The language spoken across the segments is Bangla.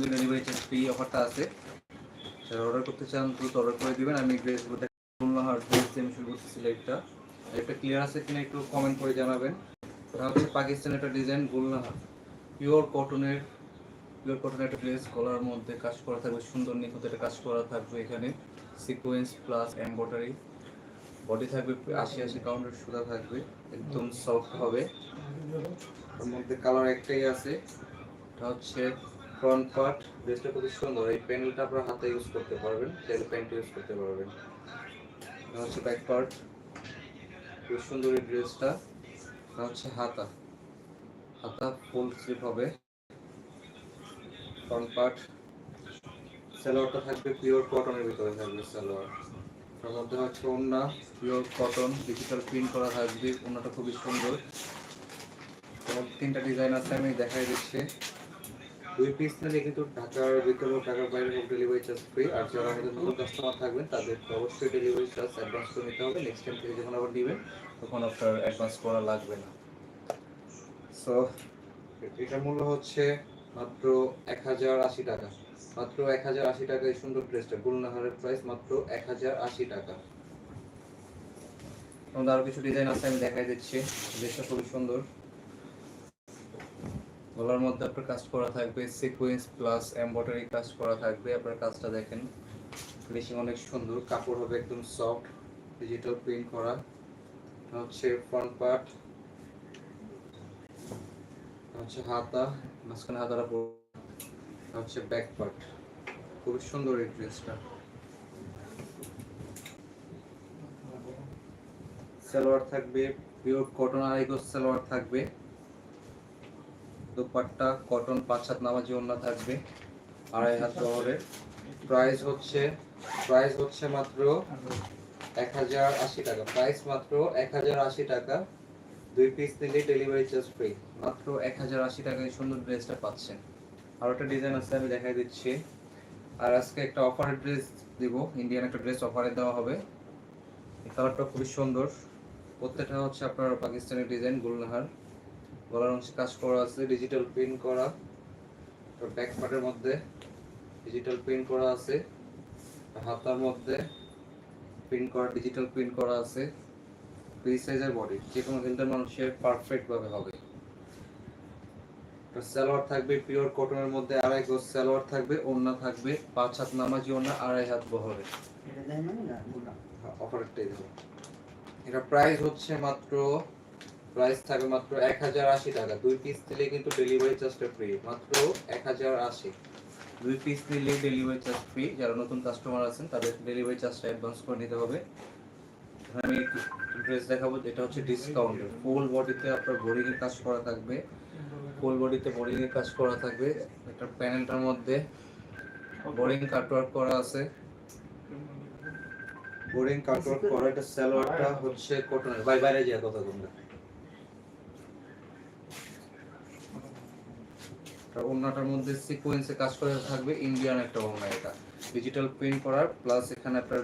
ডেলিভারি চার্জ ফ্রি অফারটা আছে। যারা অর্ডার করতে চান, দ্রুত অর্ডার করে দিবেন। আমি ড্রেসগুলো খুলনাহার ড্রেস দিয়ে আমি শুরু করতেছি লাইভটা একটা ক্লিয়ার আছে কিনা একটু কমেন্ট করে জানাবেন। এটা হচ্ছে পাকিস্তানের একটা ডিজাইন গুলনাহার পিওর কটনের পিওর কটনের একটা ড্রেস গলার মধ্যে কাজ করা থাকবে, সুন্দর নিখুঁত একটা কাজ করা থাকবে এখানে। সিকোয়েন্স প্লাস এমব্রয়ডারি বডি থাকবে আশি আশি কাউন্টের সুতা থাকবে, একদম সফট হবে। ওর মধ্যে কালার একটাই আছে। এটা হচ্ছে ফ্রন্ট পার্ট ড্রেসটা খুবই সুন্দর। এই প্যানেলটা আপনার হাতে ইউজ করতে পারবেন, চাইলে প্যান্ট ইউজ করতে পারবেন। হচ্ছে ব্যাক পার্ট খুব সুন্দর এই ড্রেসটা হচ্ছে হাতা। হাতা ফুল স্লিপ হবে। ফ্রন্ট পার্ট সালোয়ারটা থাকবে পিওর কটনের ভিতরে থাকবে সালোয়ার। তার মধ্যে হচ্ছে ওন্না পিওর কটন ডিজিটাল প্রিন্ট করা থাকবে। ওন্নাটা খুবই সুন্দর। তিনটা ডিজাইন আছে, আমি দেখাই দিচ্ছি। দুই পিস নিলে কিন্তু ঢাকার ভিতরে ঢাকার বাইরে হোম ডেলিভারি চার্জ ফ্রি আর যারা আমাদের নতুন কাস্টমার থাকবেন তাদের অবশ্যই ডেলিভারি চার্জ অ্যাডভান্স করে নিতে হবে। নেক্সট টাইম থেকে যখন আবার নেবেন, তখন আপনার অ্যাডভান্স করা লাগবে না। সো এটার মূল্য হচ্ছে মাত্র এক হাজার আশি টাকা। মাত্র এক হাজার আশি টাকা এই সুন্দর ড্রেসটা গুলনাহারের প্রাইস মাত্র এক হাজার আশি টাকা। আরও কিছু ডিজাইন আছে, আমি দেখাই দিচ্ছি। ড্রেসটা খুবই সুন্দর। গলার মধ্যে আপনার কাজ করা থাকবে সিকোয়েন্স প্লাস এমব্রয়ডারি কাজ করা থাকবে, আপনার কাজটা দেখেন। ফিনিশিং অনেক সুন্দর, কাপড় হবে একদম সফট ডিজিটাল প্রিন্ট করা। হচ্ছে ফ্রন্ট পার্ট হচ্ছে হাতা, মাঝখানে হাতাটা হচ্ছে ব্যাক পার্ট খুবই সুন্দর এই ড্রেসটা। সালোয়ার থাকবে পিওর কটন আড়াই গজ সালোয়ার থাকবে। দুপাট্টা কটন পাঁচ হাত নামাজি ওন্না থাকবে, আড়াই হাত বহরের প্রাইস হচ্ছে প্রাইস হচ্ছে মাত্র এক হাজার আশি টাকা। প্রাইস মাত্র এক হাজার আশি টাকা। দুই পিস নিলে ডেলিভারি চার্জ ফ্রি মাত্র এক হাজার আশি টাকায় সুন্দর ড্রেসটা পাচ্ছেন। আর একটা ডিজাইন আছে, আমি দেখাই দিচ্ছি। আর আজকে একটা অফারের ড্রেস দিব। ইন্ডিয়ান একটা ড্রেস অফারে দেওয়া হবে। কালারটা খুবই সুন্দর। প্রত্যেকটা হচ্ছে আপনার পাকিস্তানি ডিজাইন গুলনাহার। গলার অংশে কাজ করা আছে ডিজিটাল প্রিন্ট করা ব্যাক পার্টের মধ্যে ডিজিটাল প্রিন্ট করা আছে হাতার মধ্যে প্রিন্ট করা ডিজিটাল প্রিন্ট করা আছে ফ্রি সাইজের বডি যে কোনো হেলথের মানুষের পারফেক্ট ভাবে হবে। সালোয়ার থাকবে পিওর কটনের মধ্যে আড়াই গজ সালোয়ার থাকবে ওড়না থাকবে পাঁচ হাত নামাজি ওড়না আড়াই হাত বহরে। অফারটাই দেবো। এটা প্রাইস হচ্ছে মাত্র প্রাইস থাকবে মাত্র এক হাজার আশি টাকা। দুই পিস নিলে কিন্তু ডেলিভারি চার্জটা ফ্রি মাত্র এক হাজার আশি। দুই পিস নিলে ডেলিভারি চার্জ ফ্রি যারা নতুন কাস্টমার আছেন, তাদের ডেলিভারি চার্জটা অ্যাডভান্স করে নিতে হবে। আমি ড্রেস দেখাবো এটা হচ্ছে ডিসকাউন্টের ফুল বডিতে আপনার বোরিং কাজ করা থাকবে। ফুল বডিতে বোরিং এর কাজ করা থাকবে। একটা প্যানেলটার মধ্যে বোরিং কাটওয়ার্ক করা আছে। বোরিং কাটওয়ার্ক করা এটা সালোয়ারটা হচ্ছে কটনের বাই বাইরে যা কথা তোমরা ওড়নাটার মধ্যে সিকোয়েন্সে কাজ করে থাকবে ইন্ডিয়ান একটা ওড়না এটা। ডিজিটাল প্রিন্ট করার প্লাস এখানে আপনার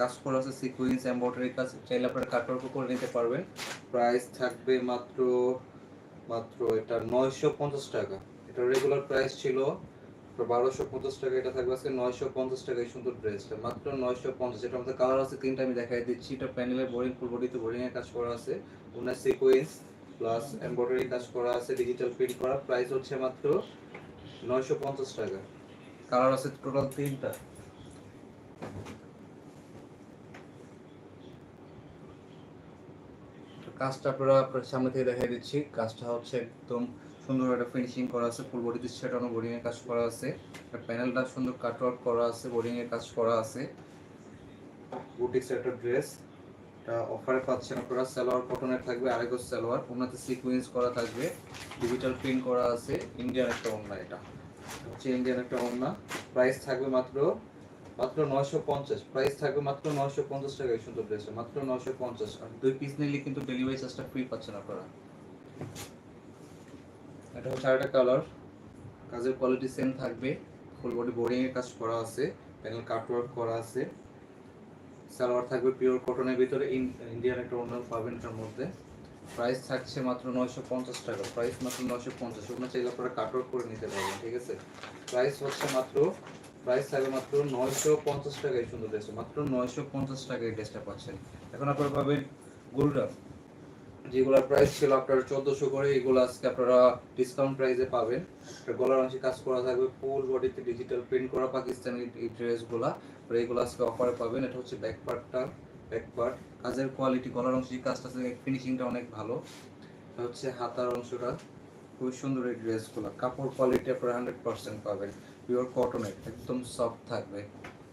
কাজ করা আছে সিকোয়েন্স এমব্রয়ডারি কাজ, চাইলে আপনারা কাটওয়ার্ক করে নিতে পারবেন। প্রাইস থাকবে মাত্র মাত্র এটা নয়শো পঞ্চাশ টাকা। এটা রেগুলার প্রাইস ছিল বারোশো পঞ্চাশ টাকা এটা থাকবে আজকে, নয়শো পঞ্চাশ টাকা এই সুন্দর ড্রেসটা মাত্র নয়শো পঞ্চাশ, এটার মধ্যে কালার আছে তিনটা, আমি দেখাই দিচ্ছি। এটা প্যানেলের বোরিং ফুল বডিতে বোরিং এর কাজ করা আছে। ওনার সিকোয়েন্স প্লাস এমব্রয়ডারি কাজ করা আছে ডিজিটাল প্রিন্ট করা প্রাইস হচ্ছে মাত্র নয়শো পঞ্চাশ টাকা। কালার আছে টোটাল তিনটা। কাজটা আপনারা আপনার সামনে থেকে দেখাই দিচ্ছি। কাজটা হচ্ছে একদম সুন্দর একটা ফিনিশিং করা আছে ফুল বডিতে সেটানো বোরিং এর কাজ করা আছে। প্যানেলটা সুন্দর কাট কাটওয়ার্ক করা আছে বোরিং এর কাজ করা আছে। বুটিক্স একটা ড্রেস এটা অফারে পাচ্ছেন আপনারা সালোয়ার কটনের থাকবে আরেকো সালোয়ার। ওনাতে সিকোয়েন্স করা থাকবে। ডিজিটাল প্রিন্ট করা আছে ইন্ডিয়ান একটা ওড়না এটা। হচ্ছে ইন্ডিয়ান একটা ওড়না। প্রাইস থাকবে মাত্র মাত্র নয়শো পঞ্চাশ। প্রাইস থাকবে মাত্র নয়শো পঞ্চাশ টাকা এই সুন্দর ড্রেসটা মাত্র নয়শো পঞ্চাশ। আর দুই পিস নিলে কিন্তু ডেলিভারি চার্জটা ফ্রি পাচ্ছেন আপনারা। এটা হচ্ছে আরেকটা কালার কাজের কোয়ালিটি সেম থাকবে। ফুল বডি বোরিং এর কাজ করা আছে। প্যানেল কাটওয়ার্ক করা আছে। সালোয়ার থাকবে পিওর কটনের ভিতরে ইন্ডিয়ান একটা অন্যান্য পাবেন মধ্যে। প্রাইস থাকছে মাত্র নয়শো পঞ্চাশ টাকা। প্রাইস মাত্র নয়শো পঞ্চাশ। ওখানে চাইলে আপনারা কাট আউট করে নিতে পারবেন, ঠিক আছে? প্রাইস হচ্ছে মাত্র, প্রাইস থাকবে মাত্র নয়শো পঞ্চাশ টাকা এই সুন্দর ড্রেসটা। মাত্র নয়শো পঞ্চাশ টাকা এই ড্রেসটা পাচ্ছেন। এখন আপনারা পাবেন গোল্ডার। যেগুলোর প্রাইস ছিল আপনার চোদ্দশো করে, এগুলো আজকে আপনারা ডিসকাউন্ট প্রাইসে পাবেন। গলার অংশে কাজ করা থাকবে ফুল বডিতে ডিজিটাল প্রিন্ট করা পাকিস্তানি এই ড্রেসগুলো এগুলো আজকে অফারে পাবেন। এটা হচ্ছে ব্যাক পার্টটা ব্যাক পার্ট কাজের কোয়ালিটি গলার অংশে কাজটা ফিনিশিংটা অনেক ভালো। এটা হচ্ছে হাতার অংশটা। খুবই সুন্দর এই ড্রেসগুলো কাপড় কোয়ালিটি আপনারা হান্ড্রেড পার্সেন্ট পাবেন। পিওর কটনের একদম সফট থাকবে।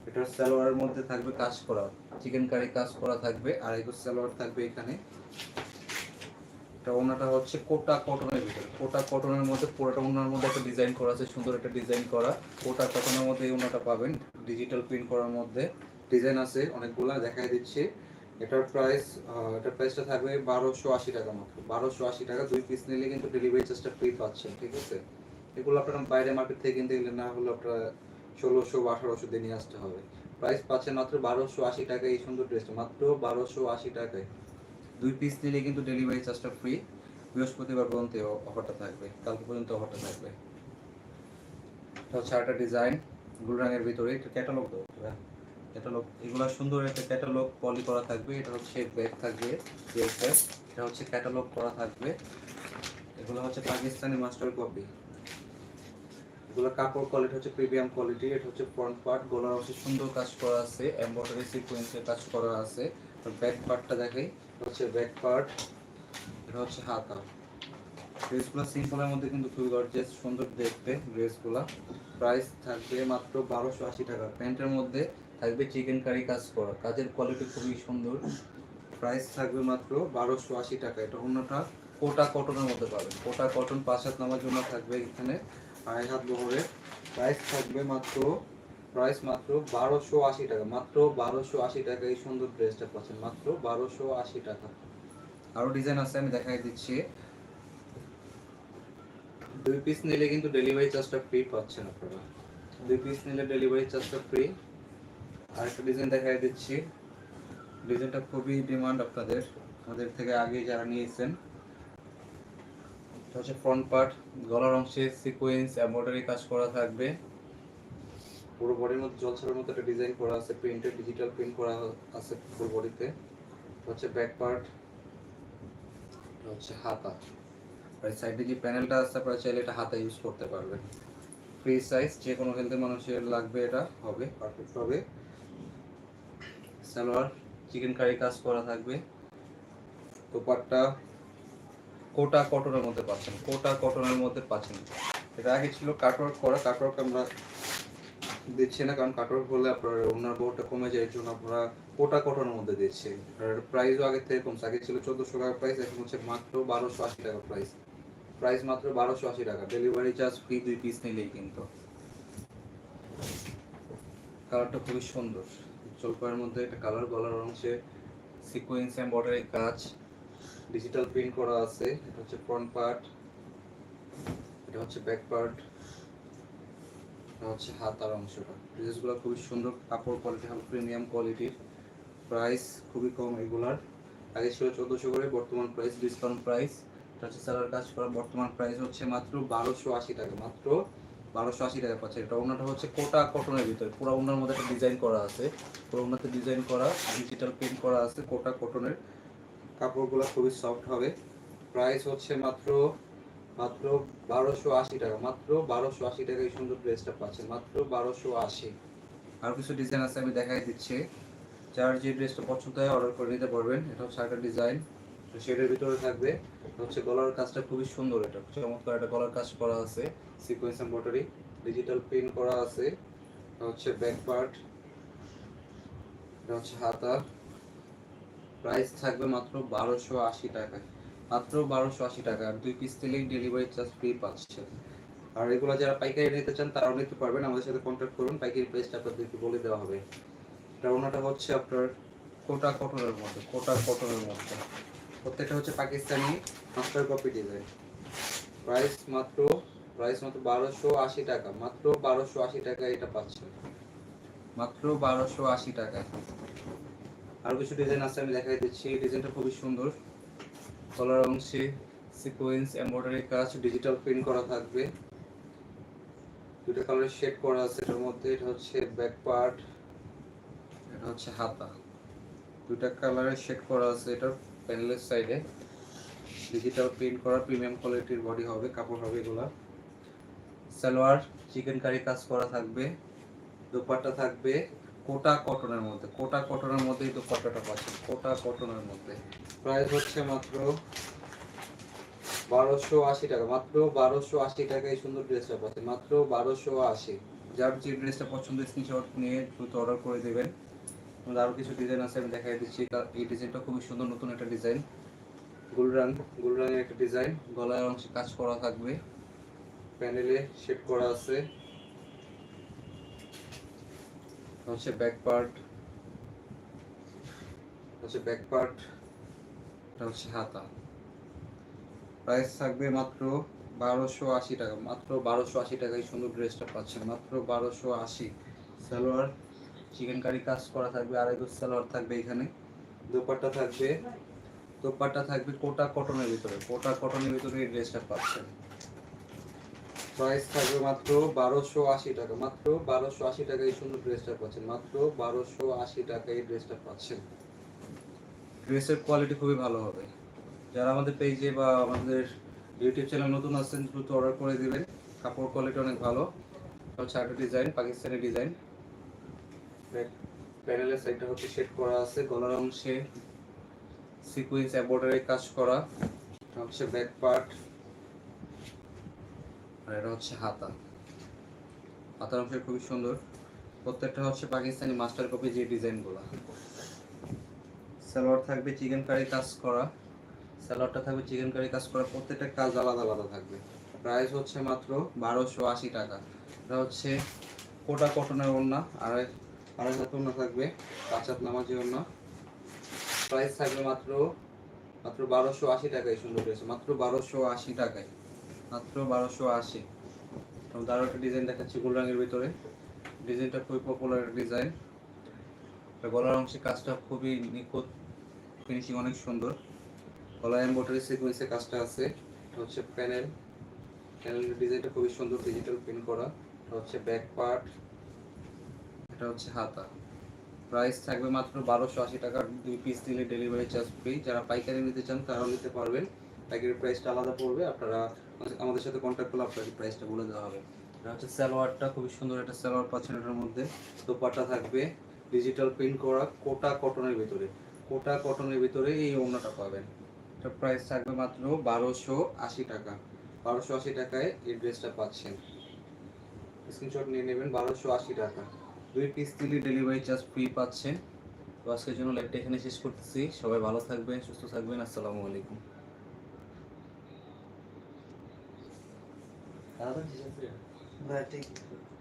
এটার সালোয়ারের মধ্যে থাকবে কাজ করা। চিকেন কারি কাজ করা থাকবে। আর এগুলো সালোয়ার থাকবে এখানে। এটা ওনাটা হচ্ছে কোটা কটনের ভিতরে। কোটা কটনের মধ্যে পুরোটা ওনার মধ্যে একটা ডিজাইন করা আছে, সুন্দর একটা ডিজাইন করা। কোটা কটনের মধ্যে এই ওনাটা পাবেন ডিজিটাল প্রিন্ট করার মধ্যে। ডিজাইন আছে অনেকগুলা, দেখাই দিচ্ছি। এটার প্রাইস এটার প্রাইসটা থাকবে বারোশো আশি টাকা মাত্র। বারোশো আশি টাকা, দুই পিস নিলে কিন্তু ডেলিভারি চার্জটা ফ্রি পাচ্ছেন, ঠিক আছে? এগুলো আপনারা বাইরে মার্কেট থেকে কিনতে গেলে না হলে আপনারা ষোলোশো বা আঠারোশো দিয়ে নিয়ে আসতে হবে। প্রাইস পাচ্ছেন মাত্র বারোশো আশি টাকা এই সুন্দর ড্রেসটা মাত্র বারোশো আশি টাকায়। দুই পিস নিলে কিন্তু ডেলিভারি চার্জটা ফ্রি বৃহস্পতিবার পর্যন্ত অফারটা থাকবে। কালকে পর্যন্ত অফারটা থাকবে। এটা হচ্ছে একটা ডিজাইন গুল রঙের ভিতরে। এটা ক্যাটালগ দাও ক্যাটালগ এগুলো সুন্দর একটা ক্যাটালগ পলি করা থাকবে। এটা হচ্ছে ব্যাগ থাকবে ড্রেসের এটা হচ্ছে ক্যাটালগ করা থাকবে। এগুলো হচ্ছে পাকিস্তানি মাস্টার কপি এগুলো কাপড় কোয়ালিটি হচ্ছে প্রিমিয়াম কোয়ালিটি এটা হচ্ছে ফ্রন্ট পার্ট গলার হচ্ছে সুন্দর কাজ করা আছে। এমব্রয়ডারি সিকোয়েন্সের কাজ করা আছে। ব্যাক পার্টটা দেখাই। হচ্ছে ব্যাক পার্ট এটা হচ্ছে হাতা। ড্রেসগুলো সিম্পলের মধ্যে কিন্তু খুবই গর্জিয়াস সুন্দর দেখতে ড্রেসগুলো প্রাইস থাকবে মাত্র বারোশো আশি টাকা। প্যান্টের মধ্যে থাকবে চিকেন কারি কাজ করা। কাজের কোয়ালিটি খুবই সুন্দর। প্রাইস থাকবে মাত্র বারোশো আশি টাকা। এটা অন্যটা কোটা কটনের মধ্যে পাবেন। কোটা কটন পাঁচ হাত নামার জন্য থাকবে এখানে। আড়াই হাত বহরে। প্রাইস থাকবে মাত্র প্রাইস মাত্র বারোশো আশি টাকা। মাত্র বারোশো আশি টাকা এই সুন্দর ড্রেসটা পাচ্ছেন। মাত্র বারোশো আশি টাকা। আরও ডিজাইন আছে, আমি দেখাই দিচ্ছি। দুই পিস নিলে কিন্তু ডেলিভারি চার্জটা ফ্রি পাচ্ছেন আপনারা। দুই পিস নিলে ডেলিভারি চার্জটা ফ্রি আরেকটা ডিজাইন দেখাই দিচ্ছি। ডিজাইনটা খুবই ডিমান্ড আপনাদের। আমাদের থেকে আগে যারা নিয়েছেন। হচ্ছে ফ্রন্ট পার্ট গলার অংশে সিকোয়েন্স এমব্রয়ডারি কাজ করা থাকবে। পুরো বডির মধ্যে জলছাড়ের মতো একটা ডিজাইন করা আছে প্রিন্টেড ডিজিটাল প্রিন্ট করা আছে পুরো বডিতে হচ্ছে ব্যাক পার্ট হচ্ছে হাতা। আর সাইডে যে প্যানেলটা আছে, আপনারা চাইলে এটা হাতা ইউজ করতে পারবেন। ফ্রি সাইজ যে কোনো হেলথে মানুষের লাগবে এটা, হবে পারফেক্ট হবে। সালোয়ার চিকেন কারি কাজ করা থাকবে। দোপাট্টা, কোটা কটনের মধ্যে পাচ্ছেন, কোটা কটনের মধ্যে পাচ্ছেন। এটা আগে ছিল কাটওয়ার্ক করা, কাটওয়ার্ক আমরা দিচ্ছি না, কারণ কাটওয়ার্ক হলে আপনার ওনার বোর্ডটা কমে যায় এর জন্য আপনারা কোটা কটনের মধ্যে দিচ্ছে। আর প্রাইসও আগে থেকে কমছে আগে ছিল চোদ্দোশো টাকা প্রাইস এখন হচ্ছে মাত্র বারোশো আশি টাকা প্রাইস প্রাইস মাত্র বারোশো আশি টাকা ডেলিভারি চার্জ ফ্রি দুই পিস নিলেই কিন্তু। কালারটা খুবই সুন্দর। জলপাইয়ের মধ্যে একটা কালার গলার অংশে সিকোয়েন্স এমব্রয়ডারি কাজ। ডিজিটাল প্রিন্ট করা আছে, এটা হচ্ছে ফ্রন্ট পার্ট এটা হচ্ছে ব্যাক পার্ট হচ্ছে হাতার অংশটা। ড্রেসগুলো খুবই সুন্দর, কাপড় কোয়ালিটি হবে প্রিমিয়াম কোয়ালিটির প্রাইস খুবই কম এগুলার। আগে ছিল চোদ্দোশো করে, বর্তমান প্রাইস ডিসকাউন্ট প্রাইস এটা হচ্ছে স্যালার কাজ করা। বর্তমান প্রাইস হচ্ছে মাত্র বারোশো আশি টাকা, মাত্র বারোশো আশি টাকা পাচ্ছে। এটা ওনাটা হচ্ছে কোটা কটনের ভিতরে। পুরো ওনার মধ্যে একটা ডিজাইন করা আছে। পুরো ওনাতে ডিজাইন করা ডিজিটাল প্রিন্ট করা আছে কোটা কটনের কাপড়গুলো খুবই সফট হবে। প্রাইস হচ্ছে মাত্র মাত্র বারোশো আশি টাকা, মাত্র বারোশো আশি টাকা এই সুন্দর ড্রেসটা পাচ্ছেন, মাত্র বারোশো আশি। আর কিছু ডিজাইন আছে, আমি দেখাই দিচ্ছি। যার যে ড্রেসটা পছন্দ হয় অর্ডার করে নিতে পারবেন। এটা হচ্ছে একটা ডিজাইন শেডের ভিতরে থাকবে হচ্ছে গলার কাজটা খুবই সুন্দর, এটা চমৎকার একটা গলার কাজ করা আছে সিকোয়েন্স এমব্রয়ডারি ডিজিটাল প্রিন্ট করা আছে হচ্ছে ব্যাক পার্ট এটা হচ্ছে হাতা। প্রাইস থাকবে মাত্র বারোশো আশি টাকায়। মাত্র বারোশো আশি টাকা আর দুই পিস তেলেই ডেলিভারি চার্জ ফ্রি পাচ্ছে। আর এগুলো যারা পাইকারি নিতে চান, তারাও নিতে পারবেন। আমাদের সাথে কন্ট্যাক্ট করুন, পাইকারি প্রাইসটা আপনাদেরকে বলে দেওয়া হবে। এটা ওনাটা হচ্ছে আপনার কোটা কটনের মধ্যে, কোটা কটনের মধ্যে। প্রত্যেকটা হচ্ছে Pakistani master copy design price মাত্র প্রাইস মাত্র বারোশো আশি টাকা, মাত্র বারোশো আশি টাকা এটা পাচ্ছে মাত্র বারোশো আশি টাকা আর কিছু ডিজাইন আছে, আমি দেখাই দিচ্ছি। এই ডিজাইনটা খুবই সুন্দর। গলার অংশে সিকোয়েন্স এমব্রয়ডারি কাজ ডিজিটাল প্রিন্ট করা থাকবে। দুটো কালার শেড করা আছে এটার মধ্যে, এটা হচ্ছে ব্যাক পার্ট এটা হচ্ছে হাতা। দুটা কালারের শেড করা আছে এটার প্যানেলের সাইডে ডিজিটাল প্রিন্ট করা প্রিমিয়াম কোয়ালিটির বডি হবে, কাপড় হবে এগুলা। সালোয়ার চিকেন কারি কাজ করা থাকবে। দোপাট্টা থাকবে। কোটা কটনের মধ্যে, কোটা কটনের মধ্যেই দোপাট্টাটা পাচ্ছেন কোটা কটনের মধ্যে। প্রাইস হচ্ছে মাত্র বারোশো আশি টাকা। মাত্র বারোশো আশি টাকা এই সুন্দর ড্রেসটা পাচ্ছেন মাত্র বারোশো আশি। যার যে ড্রেসটা পছন্দ স্ক্রিনশট নিয়ে দ্রুত অর্ডার করে দেবেন। আরও কিছু ডিজাইন আছে আমি দেখাই দিচ্ছি। এই ডিজাইনটা খুবই সুন্দর নতুন একটা ডিজাইন গুলরাং গুলরাঙের একটা ডিজাইন গলার অংশে কাজ করা থাকবে। প্যানেলে শেড করা আছে। হচ্ছে ব্যাক পার্ট হচ্ছে ব্যাক পার্ট এটা হচ্ছে হাতা প্রাইস থাকবে মাত্র বারোশো আশি টাকা, মাত্র বারোশো আশি টাকায় সুন্দর ড্রেসটা পাচ্ছেন, মাত্র বারোশো আশি। সালোয়ার চিকেন কারি কাজ করা থাকবে, আড়াই গজ সালোয়ার থাকবে এখানে। দোপাট্টা থাকবে দোপাট্টা থাকবে কোটা কটনের ভিতরে, কোটা কটনের ভিতরে এই ড্রেসটা পাচ্ছেন। প্রাইস থাকবে মাত্র বারোশো আশি টাকা, মাত্র বারোশো আশি টাকা এই সুন্দর ড্রেসটা পাচ্ছেন, মাত্র বারোশো আশি টাকা এই ড্রেসটা পাচ্ছেন। ড্রেসের কোয়ালিটি খুবই ভালো হবে। যারা আমাদের পেজে বা আমাদের ইউটিউব চ্যানেল নতুন আছেন দ্রুত অর্ডার করে দিবেন। কাপড় কোয়ালিটি অনেক ভালো। হচ্ছে ডিজাইন পাকিস্তানি ডিজাইন প্যানেলের সাইডটা হচ্ছে সেট করা আছে, গলার অংশে সিকুয়েন্স এমব্রয়ডারি কাজ করা। হচ্ছে ব্যাক পার্ট আর এটা হচ্ছে হাতা। হাতার অংশ খুবই সুন্দর। প্রত্যেকটা হচ্ছে পাকিস্তানি মাস্টার কপি যে ডিজাইনগুলো সালোয়ার থাকবে, চিকেন কারি কাজ করা। সালোয়ারটা থাকবে, চিকেন কারি কাজ করা। প্রত্যেকটা কাজ আলাদা আলাদা থাকবে। প্রাইস হচ্ছে মাত্র বারোশো আশি টাকা। এটা হচ্ছে কোটা কটনের ওড়না। আড়াই আড়াই হাত ওড়না থাকবে পাঁচ হাত নামাজি ওড়না। প্রাইস থাকবে মাত্র মাত্র বারোশো আশি টাকায় সুন্দর ড্রেস মাত্র বারোশো আশি টাকায়। মাত্র বারোশো আশি। আরও একটা ডিজাইন দেখাচ্ছি গোল রঙের ভিতরে। ডিজাইনটা খুবই পপুলার ডিজাইন। গলার অংশে কাজটা খুবই নিখুঁত। ফিনিশিং অনেক সুন্দর। গলায় এমব্রয়ডারি সিকোয়েন্সে কাজটা আছে। হচ্ছে প্যানেল। প্যানেলের ডিজাইনটা খুবই সুন্দর ডিজিটাল প্রিন্ট করা। এটা হচ্ছে ব্যাক পার্ট এটা হচ্ছে হাতা। প্রাইস থাকবে মাত্র বারোশো আশি টাকার দুই পিস দিলে ডেলিভারি চার্জ ফ্রি যারা পাইকারি নিতে চান, তারাও নিতে পারবেন। পাইকারি প্রাইসটা আলাদা পড়বে। আপনারা আমাদের সাথে কন্ট্যাক্ট করলে আপনাকে প্রাইসটা বলে দেওয়া হবে। এটা হচ্ছে সালোয়ারটা, খুবই সুন্দর একটা সালোয়ার পাচ্ছেন এটার মধ্যে। দোপাট্টা থাকবে। ডিজিটাল প্রিন্ট করা, কোটা কটনের ভিতরে। কোটা কটনের ভিতরে এই ওড়নাটা পাবেন। এটা প্রাইস থাকবে মাত্র বারোশো আশি টাকা। বারোশো আশি টাকায় এই ড্রেসটা পাচ্ছেন। স্ক্রিনশট নিয়ে নেবেন বারোশো আশি টাকা। দুই পিস দিলে ডেলিভারি চার্জ ফ্রি পাচ্ছেন। তো আজকের জন্য লাইভটা এখানে শেষ করতেছি। সবাই ভালো থাকবেন সুস্থ থাকবেন। আসসালামু আলাইকুম। ঠিক।